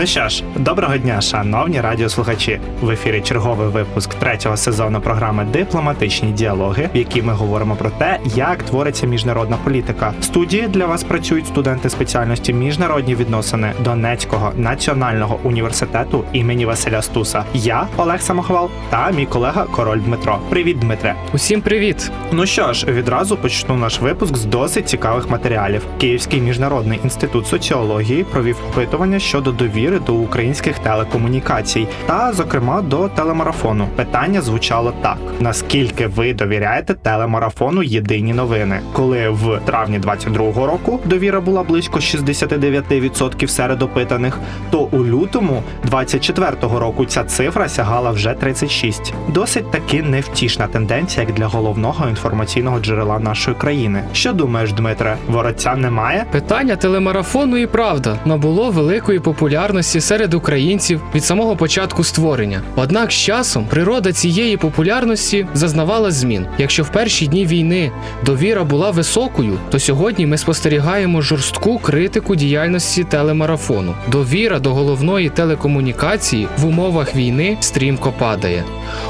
Ну що ж, доброго дня, шановні радіослухачі. В ефірі черговий випуск третього сезону програми Дипломатичні діалоги, в якій ми говоримо про те, як твориться міжнародна політика. В студії для вас працюють студенти спеціальності міжнародні відносини Донецького національного університету імені Василя Стуса. Я Олег Самохвал та мій колега Король Дмитро. Привіт, Дмитре. Усім привіт! Ну що ж, відразу почну наш випуск з досить цікавих матеріалів. Київський міжнародний інститут соціології провів опитування щодо довіри до українських телекомунікацій, та, зокрема, до телемарафону. Питання звучало так: наскільки ви довіряєте телемарафону Єдині новини? Коли в травні 22-го року довіра була близько 69% серед опитаних, то у лютому 24-го року ця цифра сягала вже 36. Досить таки невтішна тенденція як для головного інформаційного джерела нашої країни. Що думаєш, Дмитре? Вороця немає? Питання телемарафону і правда набуло великої популярності серед українців від самого початку створення. Однак з часом природа цієї популярності зазнавала змін. Якщо в перші дні війни довіра була високою, то сьогодні ми спостерігаємо жорстку критику діяльності телемарафону. Довіра до головної телекомунікації в умовах війни стрімко падає.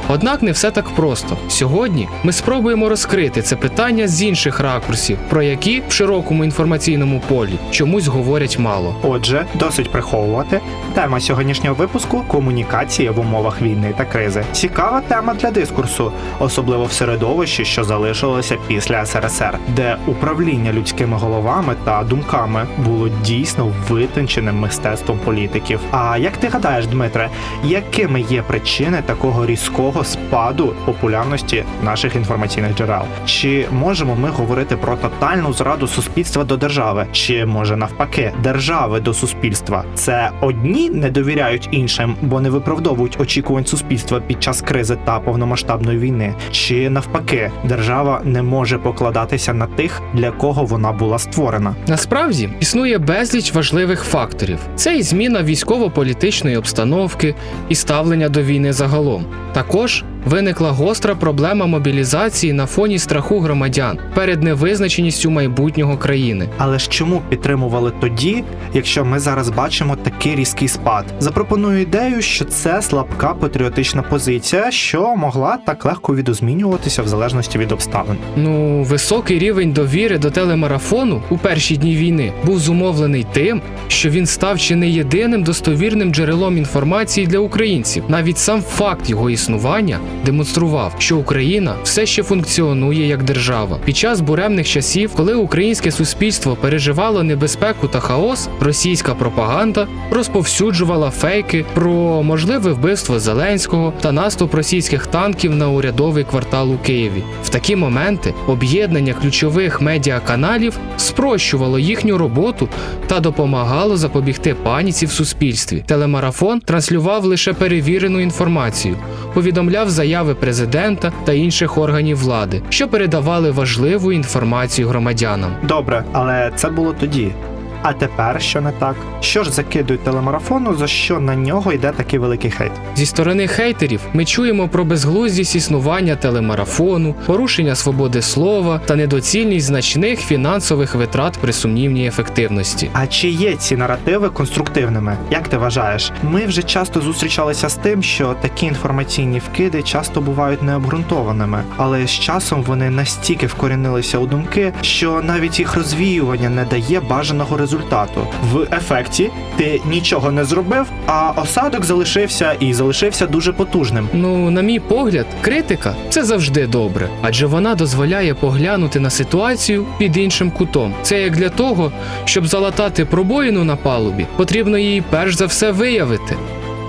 Однак не все так просто. Сьогодні ми спробуємо розкрити це питання з інших ракурсів, про які в широкому інформаційному полі чомусь говорять мало. Отже, досить приховувати. Тема сьогоднішнього випуску комунікація в умовах війни та кризи. Цікава тема для дискурсу, особливо в середовищі, що залишилося після СРСР, де управління людськими головами та думками було дійсно витонченим мистецтвом політиків. А як ти гадаєш, Дмитре, якими є причини такого різкого спаду популярності наших інформаційних джерел? Чи можемо ми говорити про тотальну зраду суспільства до держави? Чи може навпаки держави до суспільства? Це одні не довіряють іншим, бо не виправдовують очікувань суспільства під час кризи та повномасштабної війни? Чи навпаки, держава не може покладатися на тих, для кого вона була створена? Насправді існує безліч важливих факторів: це і зміна військово-політичної обстановки і ставлення до війни загалом. Також виникла гостра проблема мобілізації на фоні страху громадян перед невизначеністю майбутнього країни. Але ж чому підтримували тоді, якщо ми зараз бачимо такий різкий спад? Запропоную ідею, що це слабка патріотична позиція, що могла так легко відозмінюватися в залежності від обставин. Ну, високий рівень довіри до телемарафону у перші дні війни був зумовлений тим, що він став чи не єдиним достовірним джерелом інформації для українців. Навіть сам факт його існування демонстрував, що Україна все ще функціонує як держава. Під час буремних часів, коли українське суспільство переживало небезпеку та хаос, російська пропаганда розповсюджувала фейки про можливе вбивство Зеленського та наступ російських танків на урядовий квартал у Києві. В такі моменти об'єднання ключових медіаканалів спрощувало їхню роботу та допомагало запобігти паніці в суспільстві. Телемарафон транслював лише перевірену інформацію, повідомляв заяви президента та інших органів влади, що передавали важливу інформацію громадянам. Добре, але це було тоді. А тепер що не так? Що ж закидують телемарафону, за що на нього йде такий великий хейт? Зі сторони хейтерів ми чуємо про безглуздість існування телемарафону, порушення свободи слова та недоцільність значних фінансових витрат при сумнівній ефективності. А чи є ці наративи конструктивними? Як ти вважаєш? Ми вже часто зустрічалися з тим, що такі інформаційні вкиди часто бувають необґрунтованими, але з часом вони настільки вкорінилися у думки, що навіть їх розвіювання не дає бажаного результату. В ефекті ти нічого не зробив, а осадок залишився і залишився дуже потужним. Ну, на мій погляд, критика це завжди добре, адже вона дозволяє поглянути на ситуацію під іншим кутом. Це як для того, щоб залатати пробоїну на палубі, потрібно її перш за все виявити.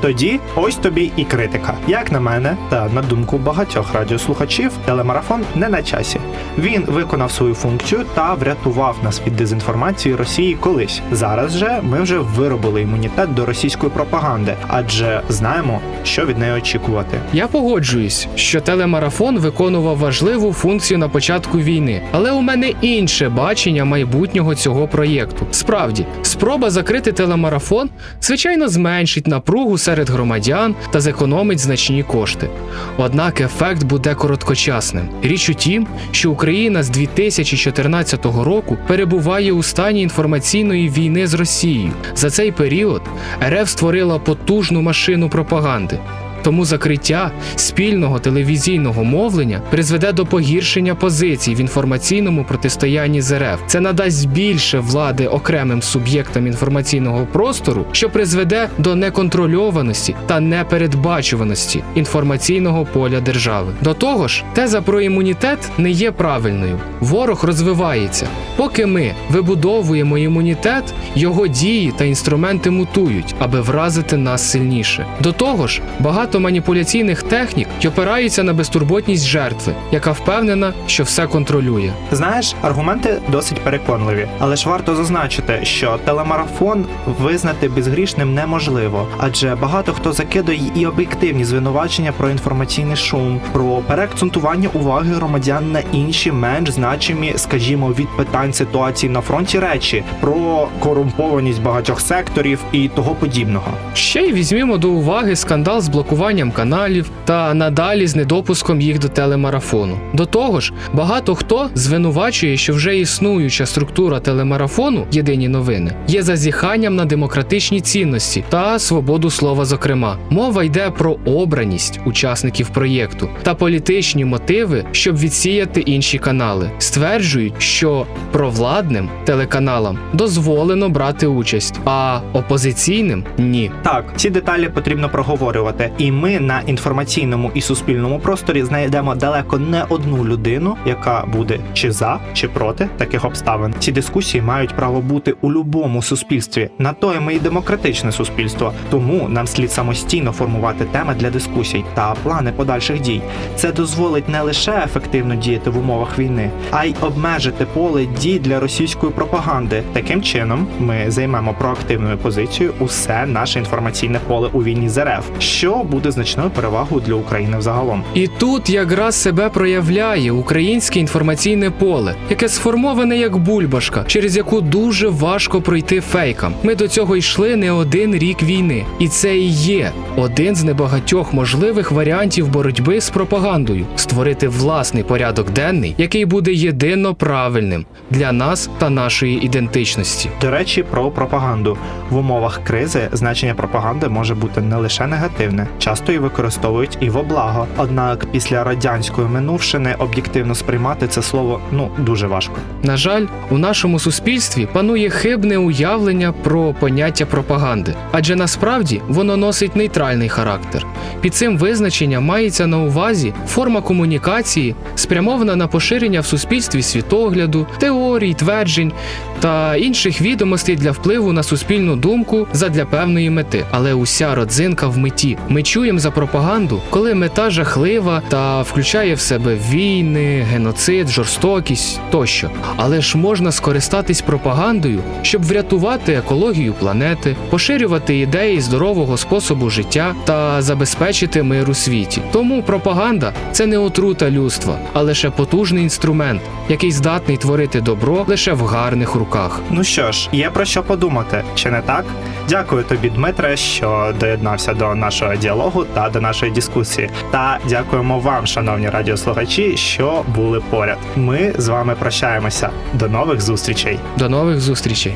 Тоді ось тобі і критика. Як на мене, та на думку багатьох радіослухачів, телемарафон не на часі. Він виконав свою функцію та врятував нас від дезінформації Росії колись. Зараз же ми вже виробили імунітет до російської пропаганди, адже знаємо, що від неї очікувати. Я погоджуюсь, що телемарафон виконував важливу функцію на початку війни, але у мене інше бачення майбутнього цього проєкту. Справді, спроба закрити телемарафон, звичайно, зменшить напругу серед громадян та зекономить значні кошти. Однак ефект буде короткочасним. Річ у тім, що Україна з 2014 року перебуває у стані інформаційної війни з Росією. За цей період РФ створила потужну машину пропаганди. Тому закриття спільного телевізійного мовлення призведе до погіршення позицій в інформаційному протистоянні з РФ. Це надасть більше влади окремим суб'єктам інформаційного простору, що призведе до неконтрольованості та непередбачуваності інформаційного поля держави. До того ж, теза про імунітет не є правильною. Ворог розвивається. Поки ми вибудовуємо імунітет, його дії та інструменти мутують, аби вразити нас сильніше. До того ж, багато маніпуляційних технік й опираються на безтурботність жертви, яка впевнена, що все контролює. Знаєш, аргументи досить переконливі, але ж варто зазначити, що телемарафон визнати безгрішним неможливо, адже багато хто закидує і об'єктивні звинувачення про інформаційний шум, про переакцентування уваги громадян на інші менш значимі, скажімо, від питань ситуації на фронті речі, про корумпованість багатьох секторів і того подібного. Ще й візьмімо до уваги скандал з блокуванням каналів та надалі з недопуском їх до телемарафону. До того ж, багато хто звинувачує, що вже існуюча структура телемарафону Єдині новини є зазіханням на демократичні цінності та свободу слова. Зокрема, мова йде про обраність учасників проєкту та політичні мотиви, щоб відсіяти інші канали. Стверджують, що провладним телеканалам дозволено брати участь, а опозиційним ні. Так, ці деталі потрібно проговорювати, і ми на інформаційному і суспільному просторі знайдемо далеко не одну людину, яка буде чи за, чи проти таких обставин. Ці дискусії мають право бути у любому суспільстві. На то ми і демократичне суспільство. Тому нам слід самостійно формувати теми для дискусій та плани подальших дій. Це дозволить не лише ефективно діяти в умовах війни, а й обмежити поле дій для російської пропаганди. Таким чином, ми займемо проактивною позицію усе наше інформаційне поле у війні з РФ, що буде значною перевагою для України взагалом. І тут якраз себе проявляє українське інформаційне поле, яке сформоване як бульбашка, через яку дуже важко пройти фейкам. Ми до цього йшли не один рік війни, і це і є один з небагатьох можливих варіантів боротьби з пропагандою створити власний порядок денний, який буде єдино правильним для нас та нашої ідентичності. До речі, про пропаганду в умовах кризи значення пропаганди може бути не лише негативне, часто її використовують і во благо. Однак після радянської минувшини об'єктивно сприймати це слово ну дуже важко. На жаль, у нашому суспільстві панує хибне уявлення про поняття пропаганди, адже насправді воно носить нейтральний характер. Під цим визначенням мається на увазі форма комунікації, спрямована на поширення в суспільстві світогляду, теорій, тверджень та інших відомостей для впливу на суспільну думку задля певної мети. Але уся родзинка в меті. Ми чуємо за пропаганду, коли мета жахлива та включає в себе війни, геноцид, жорстокість тощо. Але ж можна скористатись пропагандою, щоб врятувати екологію планети, поширювати ідеї здорового способу життя та забезпечити мир у світі. Тому пропаганда це не отрута людства, а лише потужний інструмент, який здатний творити добро лише в гарних руках. Ну що ж, є про що подумати, чи не так? Дякую тобі, Дмитре, що доєднався до нашого діалогу та до нашої дискусії. Та дякуємо вам, шановні радіослухачі, що були поряд. Ми з вами прощаємося. До нових зустрічей. До нових зустрічей.